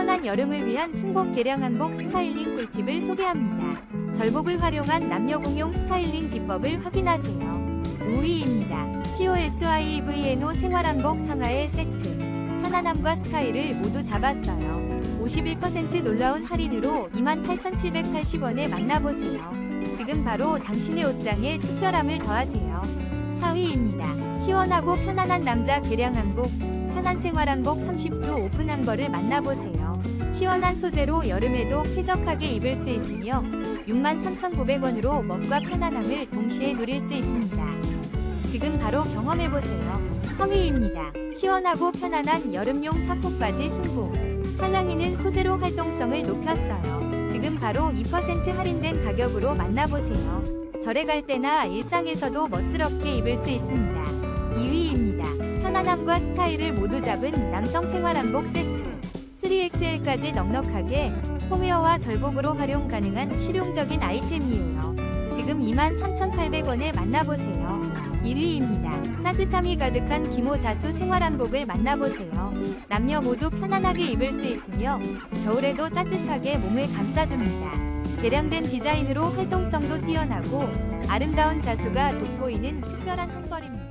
시원한 여름을 위한 승복 개량 한복 스타일링 꿀팁을 소개합니다. 절복을 활용한 남녀 공용 스타일링 비법을 확인하세요. 5위입니다. COSIVNO 생활한복 상하의 세트. 편안함과 스타일을 모두 잡았어요. 51% 놀라운 할인으로 28,780원에 만나보세요. 지금 바로 당신의 옷장에 특별함을 더하세요. 4위입니다. 시원하고 편안한 남자 개량 한복, 편한 생활 한복 30수 오픈한 거를 만나보세요. 시원한 소재로 여름에도 쾌적하게 입을 수 있으며 63,900원으로 멋과 편안함을 동시에 누릴 수 있습니다. 지금 바로 경험해보세요. 3위입니다. 시원하고 편안한 여름용 사포까지 승복. 찰랑이는 소재로 활동성을 높였어요. 지금 바로 2% 할인된 가격으로 만나보세요. 절에 갈 때나 일상에서도 멋스럽게 입을 수 있습니다. 2위입니다. 편안함과 스타일을 모두 잡은 남성 생활 한복 세트. 3XL까지 넉넉하게 홈웨어와 절복으로 활용 가능한 실용적인 아이템이에요. 지금 23,800원에 만나보세요. 1위입니다. 따뜻함이 가득한 기모 자수 생활 한복을 만나보세요. 남녀 모두 편안하게 입을 수 있으며 겨울에도 따뜻하게 몸을 감싸줍니다. 개량된 디자인으로 활동성도 뛰어나고 아름다운 자수가 돋보이는 특별한 한벌입니다.